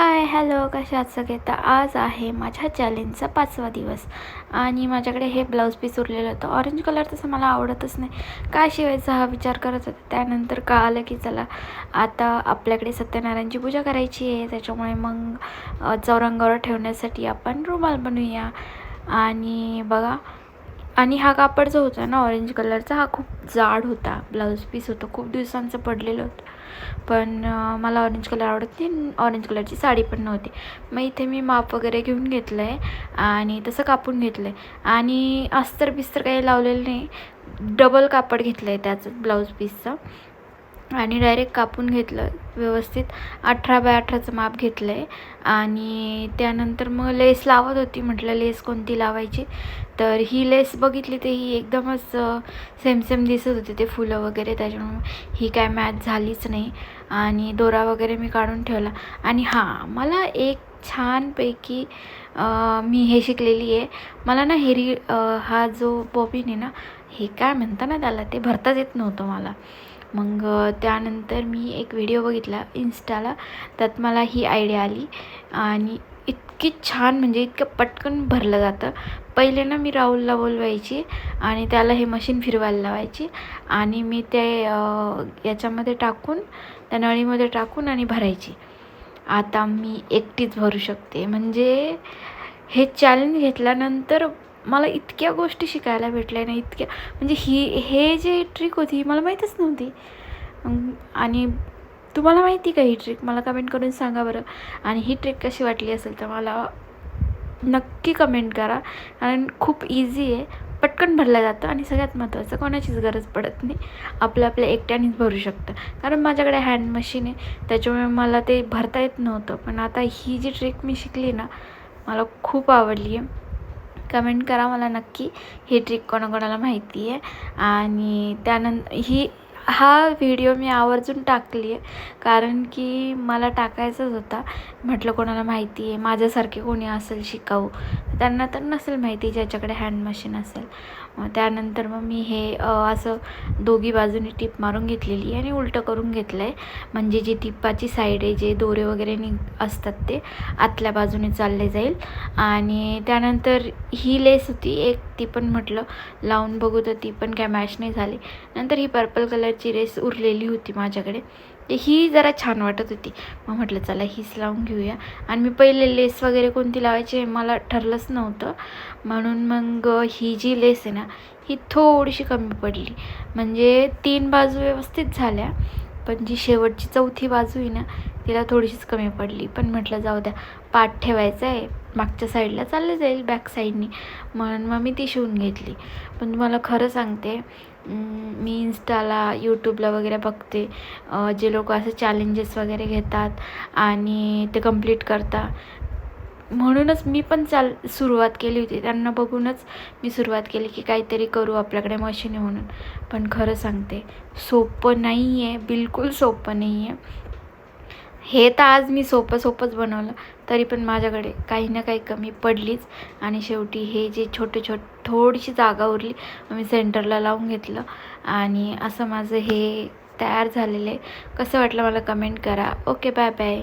Hi hello कशा आहात सगळे? तर आज आहे माझ्या चॅलेंजचा पाचवा दिवस. आणि माझ्याकडे हे ब्लाऊज पीस उरलेलं होतं. ऑरेंज कलर तसं मला आवडतच नाही. काय शिवायचा हा विचार करत होते. त्यानंतर कळालं की चला आता आपल्याकडे सत्यनारायणची पूजा करायची आहे. त्याच्यामुळे मग चौरंगावर ठेवण्यासाठी आपण रुमाल बनवूया. आणि बघा आणि हा कापड जो होता ना ऑरेंज कलरचा हा खूप जाड होता. ब्लाऊज पीस होतं. खूप दिवसांचं पडलेलं होतं. पण मला ऑरेंज कलर आवडत नाही ऑरेंज कलरची साडी पण नव्हती. मग इथे मी माप वगैरे घेऊन घेतलं आहे आणि तसं कापून घेतलं आहे आणि अस्तर बिस्तर काही लावलेलं नाही. डबल कापड घेतलं आहे त्याचं ब्लाऊज पीसचं आणि डायरेक्ट कापून घेतलं. व्यवस्थित अठरा बाय अठराचं माप घेतलं आहे आणि त्यानंतर मग लेस लावत होती. म्हटलं लेस कोणती लावायची? तर ही लेस बघितली तर ही एकदमच सेम सेम दिसत होती ते फुलं वगैरे. त्याच्यामुळे ही काय मॅच झालीच नाही. आणि दोरा वगैरे मी काढून ठेवला. आणि हां मला एक छानपैकी मी हे शिकलेली आहे. मला ना हेरी हा जो बॉबीन आहे ना हे काय म्हणता ना त्याला ते भरताच येत नव्हतं मला. मग त्यानंतर मी एक व्हिडिओ बघितला इन्स्टाला त्यात मला ही आयडिया आली आणि इतकी छान म्हणजे इतकं पटकन भरलं जातं. पहिले ना मी राहुलला बोलवायची आणि त्याला हे मशीन फिरवायला लावायची आणि मी ते याच्यामध्ये टाकून त्या नळीमध्ये टाकून आणि भरायची. आता मी एकटीच भरू शकते. म्हणजे हे चॅलेंज घेतल्यानंतर मला इतक्या गोष्टी शिकायला भेटल्या ना इतक्या म्हणजे ही हे जे ट्रिक होती ही मला माहीतच नव्हती. आणि तुम्हाला माहिती का ही ट्रिक मला कमेंट करून सांगा बरं. आणि ही ट्रिक कशी वाटली असेल तर मला नक्की कमेंट करा. कारण खूप इझी आहे. पटकन भरलं जातं आणि सगळ्यात महत्त्वाचं कोणाचीच गरज पडत नाही. आपलं आपल्या एकट्यानेच भरू शकतं. कारण माझ्याकडे हँड मशीन आहे. त्याच्यामुळे मला ते भरता येत नव्हतं. पण आता ही जी ट्रिक मी शिकली ना मला खूप आवडली आहे. कमेंट करा मला नक्की ही ट्रिक कोणाकोणाला माहिती आहे आणि त्यानंतर ही हा व्हिडिओ मी आवर्जून टाकली आहे कारण की मला टाकायचाच होता. म्हटलं कोणाला माहिती आहे माझ्यासारखे कोणी असेल शिकाऊ त्यांना तर नसेल माहिती ज्याच्याकडे हँड मशीन असेल. त्यानंतर मग मी हे असं दोघी बाजूनी टीप मारून घेतलेली आहे आणि उलटं करून घेतलं आहे म्हणजे जी टिपाची साईड आहे जे दोरे वगैरे निघ असतात ते आतल्या बाजूने चालले जाईल. आणि त्यानंतर ही लेस होती एक ती पण म्हटलं लावून बघू तर ती पण काय मॅच नाही झाली. नंतर ही पर्पल कलर कलरची रेस उरलेली होती माझ्याकडे. ही जरा छान वाटत होती. मग म्हटलं चला हीच लावून घेऊया. आणि मी पहिले लेस वगैरे कोणती लावायची हे मला ठरलंच नव्हतं. म्हणून मग ही जी लेस आहे ना ही थोडीशी कमी पडली. म्हणजे तीन बाजू व्यवस्थित झाल्या पण जी शेवटची चौथी बाजू आहे ना तिला थोडीशीच कमी पडली. पण म्हटलं जाऊ द्या पाठ ठेवायचा आहे. मागच्या साईडला चाललं जाईल बॅक साईडनी म्हणून मग मी ती शिवून घेतली. पण तुम्हाला खरं सांगते मी इन्स्टाला यूट्यूबला वगैरे बघते. जे लोक असे चॅलेंजेस वगैरे घेतात आणि ते कंप्लीट करतात म्हणूनच मी पण चाल सुरुवात केली होती. त्यांना बघूनच मी सुरुवात केली की काहीतरी करू आपल्याकडे मशीन म्हणून. पण खरं सांगते सोपं नाही आहे बिलकुल सोपं नाही आहे हे तर आज मी सोपं सोपंच बनवलं तरी पण माझ्याकडे काही ना काही कमी पडलीच. आणि शेवटी हे जे छोटे छोट थोडीशी जागा उरली मी सेंटरला लावून घेतलं. आणि असं माझं हे तयार झालेलं आहे. कसं वाटलं मला कमेंट करा. Okay bye bye.